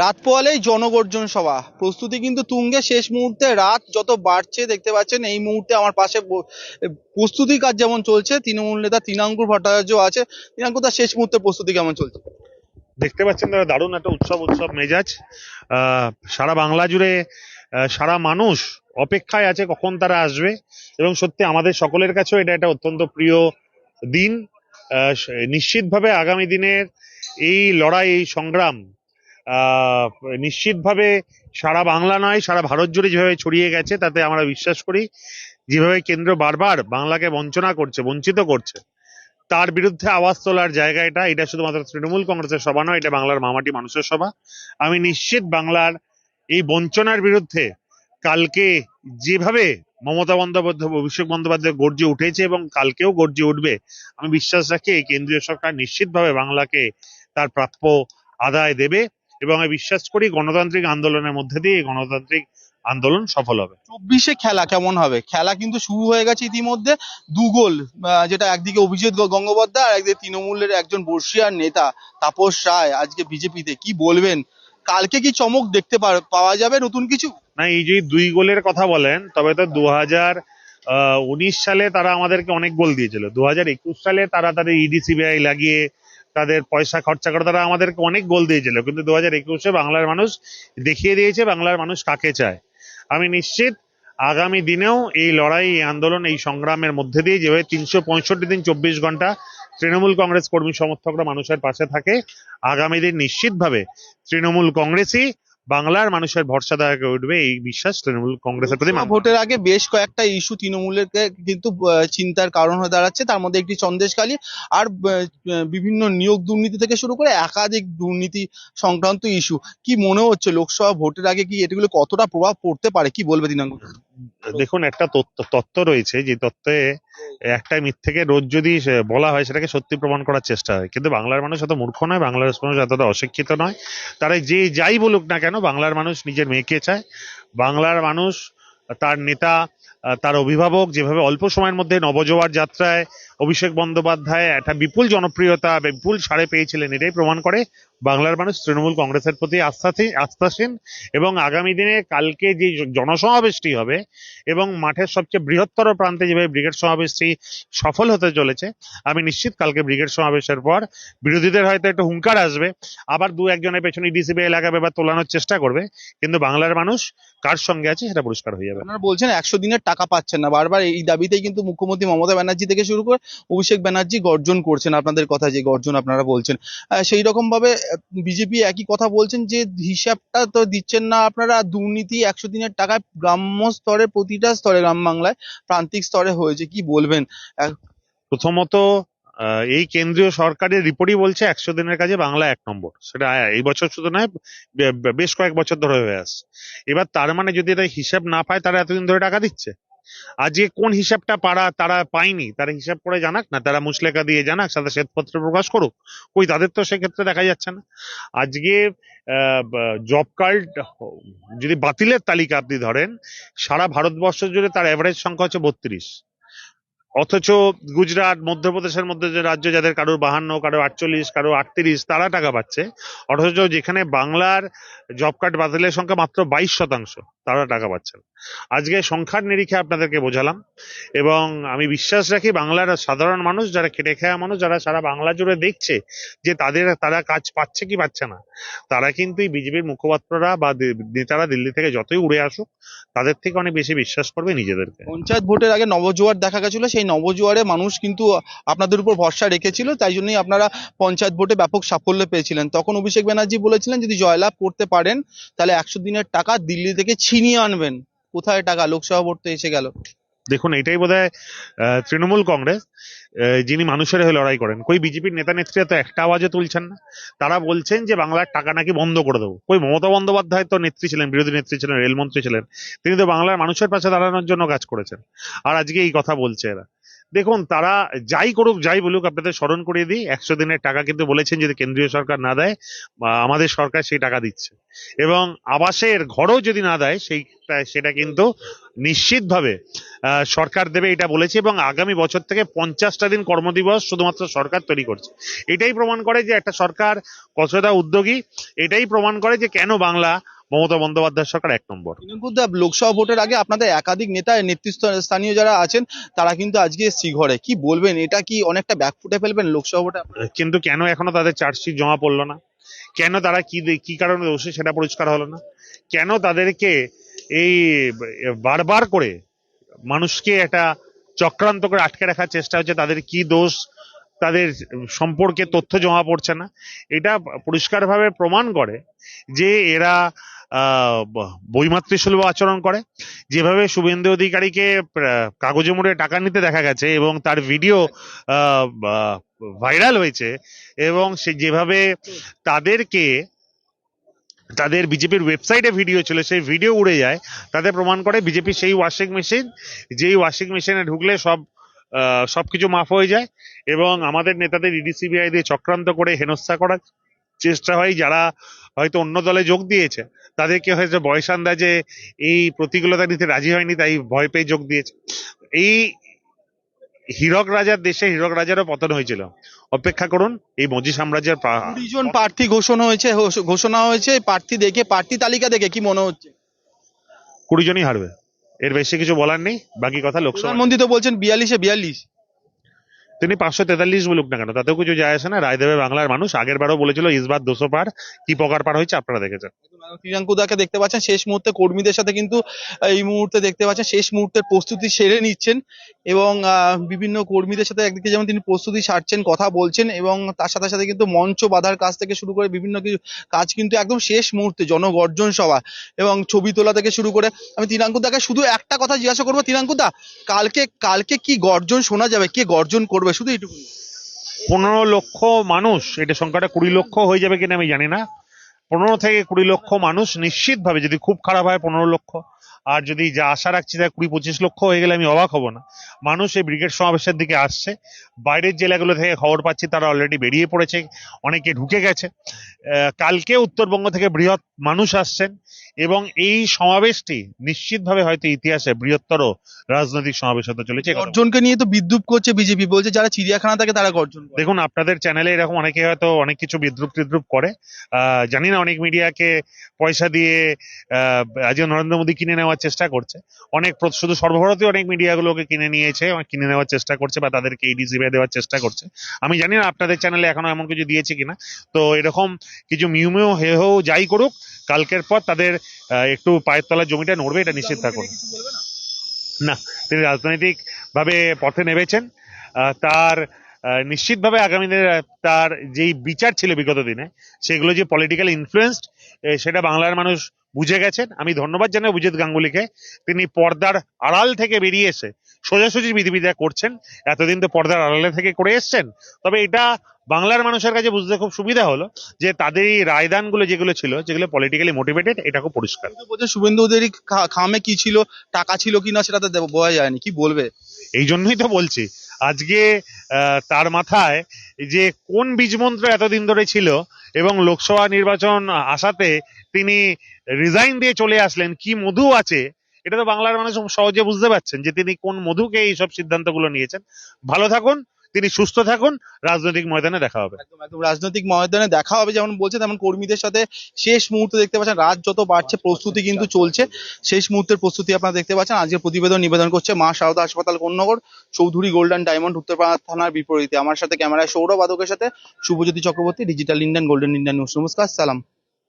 রাত পোয়ালেই জনগর্জন সভা। প্রস্তুতি কিন্তু তুঙ্গে শেষ মুহূর্তে রাত যত বাড়ছে দেখতে পাচ্ছেন, এই মুহূর্তে আমার পাশে প্রস্তুতি কাজ যেমন চলছে, তৃণমূল নেতা তৃণাঙ্কুর ভট্টাচার্য আছে। তৃণাঙ্কুর তার শেষ মুহূর্তে প্রস্তুতি কেমন চলছে? দেখতে পাচ্ছেন দাদা, দারুণ একটা উৎসব উৎসব মেজাজ। সারা বাংলা জুড়ে সারা মানুষ অপেক্ষায় আছে কখন তারা আসবে। এবং সত্যি আমাদের সকলের কাছেও এটা একটা অত্যন্ত প্রিয় দিন। নিশ্চিতভাবে আগামী দিনের এই লড়াই, এই সংগ্রাম নিশ্চিতভাবে সারা বাংলা নয়, সারা ভারত জুড়ে যেভাবে ছড়িয়ে গেছে, তাতে আমরা বিশ্বাস করি, যেভাবে কেন্দ্র বারবার বাংলাকে বঞ্চনা করছে, বঞ্চিত করছে, তার বিরুদ্ধে আওয়াজ তোলার জায়গা এটা এটা শুধুমাত্র তৃণমূল কংগ্রেসের সভা নয়, এটা বাংলার মামাটি মানুষের সভা। আমি নিশ্চিত বাংলার এই বঞ্চনার বিরুদ্ধে কালকে যেভাবে মমতা বন্দ্যোপাধ্যায়, অভিষেক বন্দ্যোপাধ্যায় গর্জে উঠেছে এবং কালকেও গর্জে উঠবে, আমি বিশ্বাস রাখি এই কেন্দ্রীয় সরকার নিশ্চিতভাবে বাংলাকে তার প্রাপ্য আদায় দেবে। এবং আমি বিশ্বাস করি গণতান্ত্রিক আন্দোলনের মধ্যে দিয়ে এই গণতান্ত্রিক আন্দোলন সফল হবে। চব্বিশে খেলা কেমন হবে? খেলা কিন্তু শুরু হয়ে গেছে ইতিমধ্যে। দু গোল যেটা একদিকে অভিজিৎ গঙ্গোপাধ্যায় আর একদিকে তৃণমূলের একজন বর্ষিয়ার নেতা তাপস রায় আজকে বিজেপিতে। কি বলবেন? কালকে কি চমক দেখতে পাওয়া যাবে নতুন কিছু? না এই যে দুই গোলের কথা বলেন তবে তো দু হাজার উনিশ সালে তারা আমাদেরকে অনেক গোল দিয়েছিল। দু হাজার একুশ সালে তারা তাদের ইডি সিবিআই লাগিয়ে তাদের পয়সা খরচা করে, তারা আমাদেরকে অনেক গোল দিয়েছিল। কিন্তু দু হাজার একুশে বাংলার মানুষ দেখিয়ে দিয়েছে, বাংলার মানুষ কাকে চায়। আমি নিশ্চিত আগামী দিনেও এই লড়াই, এই আন্দোলন, এই সংগ্রামের মধ্যে দিয়ে যেভাবে তিনশো পঁয়ষট্টি দিন, চব্বিশ ঘণ্টা তৃণমূল কংগ্রেস কর্মী সমর্থকরা মানুষের পাশে থাকে, আগামী দিন নিশ্চিতভাবে তৃণমূল কংগ্রেসই বাংলার মানুষের ভরসাদায়ক দেওয়া উঠবে এই বিশ্বাস তৃণমূল কংগ্রেসের প্রতি ভোটের আগে বেশ কয়েকটা ইস্যু তৃণমূলের কিন্তু চিন্তার কারণ হয়ে দাঁড়াচ্ছে। তার মধ্যে একটি সন্দেশকালী আর বিভিন্ন নিয়োগ দুর্নীতি থেকে শুরু করে একাধিক দুর্নীতি সংক্রান্ত ইস্যু। কি মনে হচ্ছে লোকসভা ভোটের আগে কি এগুলো কতটা প্রভাব পড়তে পারে? কি বলবে দিনাঙ্ক দেখুন, একটা তত্ত্ব রয়েছে যে তত্ত্বে একটা মিথ্যেকে রোজ যদি বলা হয়, সেটাকে সত্যি প্রমাণ করার চেষ্টা হয়। কিন্তু বাংলার মানুষ এত মূর্খ নয়, বাংলার মানুষ এতটা অশিক্ষিত নয়। তারা যে যাই বলুক না কেন, বাংলার মানুষ নিজের মেয়েকে চায়। বাংলার মানুষ, তার নেতা, তার অভিভাবক যেভাবে অল্প সময়ের মধ্যে নবজোয়ার যাত্রায় অভিষেক বন্দ্যোপাধ্যায় একটা বিপুল জনপ্রিয়তা, বিপুল সাড়ে পেয়েছিলেন, এটাই প্রমাণ করে বাংলার মানুষ তৃণমূল কংগ্রেসের প্রতি আস্থাশীল আস্থাসীন এবং আগামী দিনে কালকে যে জনসমাবেশটি হবে এবং মাঠের সবচেয়ে বৃহত্তর প্রান্তে যেভাবে ব্রিগেড সমাবেশটি সফল হতে চলেছে, আমি নিশ্চিত কালকে ব্রিগেড সমাবেশের পর বিরোধীদের হয়তো একটু হুঙ্কার আসবে, আবার দু একজনের পেছনে ডিসিবি লাগাবে বা তোলানোর চেষ্টা করবে, কিন্তু বাংলার মানুষ কার সঙ্গে আছে সেটা পরিষ্কার হয়ে যাবে। আপনারা বলছেন একশো দিনের টাকা পাচ্ছেন না, বারবার এই দাবিতেই কিন্তু মুখ্যমন্ত্রী মমতা ব্যানার্জি থেকে শুরু করে অভিষেক ব্যানার্জি গর্জন করছেন আপনাদের কথা যে গর্জন আপনারা বলছেন। সেই রকম ভাবে বিজেপি একই কথা বলছেন যে হিসাবটা তো দিচ্ছেন না আপনারা, দুর্নীতি একশো দিনের টাকায় গ্রাম্য স্তরে, প্রতিটা স্তরে গ্রাম বাংলায় প্রান্তিক স্তরে হয়েছে, কি বলবেন? প্রথমত এই কেন্দ্রীয় সরকারের রিপোর্টই বলছে একশো দিনের কাজে বাংলা এক নম্বর। সেটা এই বছর শুধু নয় বেশ কয়েক বছর ধরে হয়ে আসছে। এবার তার মানে যদি এটা হিসাব না পায়, তারা এতদিন ধরে টাকা দিচ্ছে? আজকে কোন হিসাবটা পারা তারা পায়নি? তারা হিসাব করে জানাক, না তারা মুসলেখা দিয়ে জানাক সাথে শ্বেতপত্র প্রকাশ করুক। কই, তাদের তো সেক্ষেত্রে দেখা যাচ্ছে না। আজকে জব কার্ড যদি বাতিলের তালিকা আপনি ধরেন, সারা ভারতবর্ষ জুড়ে তার অ্যাভারেজ সংখ্যা হচ্ছে বত্রিশ। অথচ গুজরাট, মধ্যপ্রদেশের মধ্যে যে রাজ্য যাদের কারোর বাহান্ন, কারও আটচল্লিশ, কারও আটত্রিশ, তারা টাকা পাচ্ছে। অথচ যেখানে বাংলার জব কার্ড বাতিলের সংখ্যা মাত্র বাইশ শতাংশ। তারা টাকা পাচ্ছেন আজকে সংখ্যার নিরিখে আপনাদেরকে বোঝালাম এবং আমি বিশ্বাস রাখি বাংলার সাধারণ মানুষ, যারা খেটে খাওয়া মানুষ, যারা সারা বাংলা জুড়ে দেখছে যে তাদের, তারা কাজ পাচ্ছে কি পাচ্ছে না, তারা কিন্তু এই বিজেপির মুখপাত্ররা বা নেতারা দিল্লি থেকে যতই উড়ে আসুক, তাদের থেকে অনেক বেশি বিশ্বাস করবে নিজেদেরকে। পঞ্চায়েত ভোটের আগে নবজোয়ার দেখা গেছিল, সেই নবজোয়ারে মানুষ কিন্তু আপনাদের উপর ভরসা রেখেছিল, তাই জন্যই আপনারা পঞ্চায়েত ভোটে ব্যাপক সাফল্য পেয়েছিলেন। তখন অভিষেক ব্যানার্জি বলেছিলেন, যদি জয়লাভ করতে পারেন, তাহলে একশো দিনের টাকা দিল্লি থেকে ছিনিয়ে আনবেন। কোথায় টাকা? লোকসভা ভোট তো এসে গেল। দেখুন, এটাই বোধ তৃণমূল কংগ্রেস যিনি মানুষের হয়ে লড়াই করেন। কই বিজেপির নেতা নেত্রীরা তো একটা আওয়াজে তুলছেন না? তারা বলছেন যে বাংলার টাকা নাকি বন্ধ করে দেবো। কই মমতা বন্দ্যোপাধ্যায় তো নেত্রী ছিলেন, বিরোধী নেত্রী ছিলেন, রেলমন্ত্রী ছিলেন। তিনি তো বাংলার মানুষের পাশে দাঁড়ানোর জন্য কাজ করেছেন। আর আজকে এই কথা বলছে এরা। দেখুন, তারা যাই করুক, যাই বলুক, আপনাদের স্মরণ করিয়ে দিই, একশো দিনের টাকা কিন্তু বলেছেন যদি কেন্দ্রীয় সরকার না দেয় আমাদের সরকার সেই টাকা দিচ্ছে। এবং আবাসের ঘরও যদি না দেয়, সেই সেটা কিন্তু নিশ্চিতভাবে সরকার দেবে এটা বলেছে এবং আগামী বছর থেকে পঞ্চাশটা দিন কর্মদিবস শুধুমাত্র সরকার তৈরি করছে। এটাই প্রমাণ করে যে একটা সরকার কতটা উদ্যোগী, এটাই প্রমাণ করে যে কেন বাংলা মমতা বন্দ্যোপাধ্যায় সরকার এক নম্বর। লোকসভা ভোটের আগে আপনাদের একাধিক নেতা নেতৃস্থানীয় যারা আছেন তারা কিন্তু আজকে শ্রীঘরে। কি বলবেন? এটা কি অনেকটা ব্যাক ফুটে ফেলবেন লোকসভা ভোটে? কিন্তু কেন এখনও তাদের চার্জশিট জমা পড়ল না? কেন তারা কি কি কারণে দোষী সেটা পরিষ্কার হলো না? কেন তাদেরকে এই বারবার করে মানুষকে একটা চক্রান্ত করে আটকে রাখার চেষ্টা হচ্ছে? তাদের কি দোষ? তাদের সম্পর্কে তথ্য জমা পড়ছে না? এটা পরিষ্কারভাবে প্রমাণ করে যে এরা আহ, ব- বৈমাতৃসুলভ আচরণ করে। যেভাবে শুভেন্দু অধিকারীকে কাগজে মুড়ে টাকা নিতে দেখা গেছে এবং তার ভিডিও ভাইরাল হয়েছে এবং সে যেভাবে তাদেরকে তাদের বিজেপির ওয়েবসাইটে ভিডিও ছিল সেই ভিডিও উড়ে যায় তাতে প্রমাণ করে বিজেপি সেই ওয়াশিং মেশিন যেই ওয়াশিং মেশিনে ঢুকলে সব সবকিছু মাফ হয়ে যায় এবং আমাদের নেতাদের ইডি সিবিআই দিয়ে চক্রান্ত করে হেনস্থা করার চেষ্টা হয় যারা হয়তো অন্য দলে যোগ দিয়েছে তাদেরকে হয়তো বয়স আন্দাজে এই প্রতিকূলতা নিতে রাজি হয়নি তাই ভয় পেয়ে যোগ দিয়েছে। এই হীরক রাজার দেশে হীরক রাজারও পতন হয়েছিল। অপেক্ষা করুন এই মজি সাম্রাজ্যের জন প্রার্থী ঘোষণা হয়েছে ঘোষণা হয়েছে প্রার্থী দেখে প্রার্থী তালিকা দেখে কি মনে হচ্ছে? কুড়ি জনই হারবে। এর বেশি কিছু বলার নেই বাকি কথা লোকসভা প্রধানমন্ত্রী তো বলছেন বিয়াল্লিশে বিয়াল্লিশ। তিনি পাঁচশো তেতাল্লিশ বলুক না কেন, তাতেও কিছু যায় আসে না। রায় দেবে বাংলার মানুষ আগের বারও বলেছিল ইসবার দুশো পার, কি প্রকার পার হয়েছে আপনারা দেখেছেন? প্রিয়াঙ্কু দাকে দেখতে পাচ্ছেন, শেষ মুহূর্তে কর্মীদের সাথে কিন্তু এই মুহূর্তে দেখতে পাচ্ছেন, শেষ মুহূর্তের প্রস্তুতি সেরে নিচ্ছেন এবং বিভিন্ন কর্মীদের সাথে একদিকে যেমন তিনি প্রস্তুতি সারছেন, কথা বলছেন এবং তার সাথে সাথে কিন্তু মঞ্চ বাঁধার কাজ থেকে শুরু করে বিভিন্ন কিছু কাজ কিন্তু একদম শেষ মুহূর্তে জনগর্জন সভা এবং ছবি তোলা থেকে শুরু করে, আমি তিনাঙ্কু দাকে শুধু একটা কথা জিজ্ঞাসা করব। তিনাঙ্কু দা, কালকে কালকে কি গর্জন শোনা যাবে? কে গর্জন করবে? শুধু এইটুকু পনেরো লক্ষ মানুষ, এটা সংখ্যাটা কুড়ি লক্ষ হয়ে যাবে কিনা আমি জানি না। পনেরো থেকে কুড়ি লক্ষ মানুষ নিশ্চিতভাবে যদি খুব খারাপ হয় পনেরো লক্ষ আর যদি যা আশা রাখছি তা কুড়ি পঁচিশ লক্ষ হয়ে গেলে আমি অবাক হব না। মানুষ এই ব্রিগেড সমাবেশের দিকে আসছে। বাইরের জেলাগুলো থেকে খবর পাচ্ছি তারা অলরেডি বেরিয়ে পড়েছে অনেকে ঢুকে গেছে। কালকে উত্তরবঙ্গ থেকে বৃহৎ মানুষ আসছেন এবং এই সমাবেশটি নিশ্চিতভাবে হয়তো ইতিহাসে বৃহত্তর রাজনৈতিক সমাবেশ হতে চলেছে। গর্জনকে নিয়ে তো বিদ্রুপ করছে বিজেপি বলছে যারা চিড়িয়াখানা থাকে তারা গর্জন দেখুন আপনাদের চ্যানেলে এরকম অনেকে হয়তো অনেক কিছু বিদ্রুপ টিদ্রুপ করে। আহ, জানি না অনেক মিডিয়াকে পয়সা দিয়ে আহ, আজকে নরেন্দ্র মোদী কিনে নেওয়ার চেষ্টা করছে। অনেক শুধু সর্বভারতীয় অনেক মিডিয়াগুলোকে কিনে নিয়েছে কিনে নেওয়ার চেষ্টা করছে বা তাদেরকে ইডি সিবিআই দেওয়ার চেষ্টা করছে। আমি জানি না আপনাদের চ্যানেলে এখনও এমন কিছু দিয়েছে কিনা। তো এরকম কিছু মিউমিউ হে হো যাই করুক কালকের পর তাদের একটু পায়ের তলার জমিটা নড়বে এটা নিশ্চিত থাকুন। না? তিনি রাজনৈতিক ভাবে পথে নেমেছেন। তার নিশ্চিতভাবে আগামী দিনে তার যেই বিচার ছিল বিগত দিনে সেগুলো যে পলিটিক্যাল ইনফ্লুয়েন্সড সেটা বাংলার মানুষ বুঝে গেছেন। আমি ধন্যবাদ জানাই অভিজিৎ গাঙ্গুলিকে। তিনি পর্দার আড়াল থেকে বেরিয়ে এসে সোজাসুজি বিধিবিদ্যা করছেন। এতদিন তো পর্দার আড়ালে থেকে করে এসছেন। তবে এটা বাংলার মানুষের কাছে বুঝতে খুব সুবিধা হলো যে তাদের এই রায়দানগুলো যেগুলো ছিল যেগুলো পলিটিক্যালি মোটিভেটেড এটা খুব পরিষ্কার। কিন্তু বলছে শুভেন্দু অধিকারী খা- খামে কি ছিল টাকা ছিল কিনা সেটা তো দেব- বোঝা যায়নি। কি বলবে? এই জন্যই তো বলছি। আজকে তার মাথায় যে কোন বীজমন্ত্র এতদিন ধরে ছিল এবং লোকসভা নির্বাচন আসাতে তিনি রিজাইন দিয়ে চলে আসলেন, কি মধু আছে? এটা তো বাংলার মানুষ সহজে বুঝতে পারছেন যে তিনি কোন মধুকে এইসব সিদ্ধান্তগুলো নিয়েছেন। ভালো থাকুন তিনি সুস্থ থাকুন, রাজনৈতিক ময়দানে দেখা হবে। রাজনৈতিক ময়দানে দেখা হবে, যেমন বলছে, তেমন কর্মীদের সাথে শেষ মুহূর্তে দেখতে পাচ্ছেন, রাত যত বাড়ছে, প্রস্তুতি কিন্তু চলছে। শেষ মুহূর্তের প্রস্তুতি আপনারা দেখতে পাচ্ছেন, আজকে প্রতিবেদন নিবেদন করছে মা সারদা হাসপাতাল কোন্নগর, চৌধুরী গোল্ডেন ডায়মন্ড উত্তরপাড়া থানার বিপরীতে। আমার সাথে ক্যামেরায় সৌরভ আদকের সাথে Subhajyoti Chakraborty, digital Indian, golden Indian news. নমস্কার, সালাম।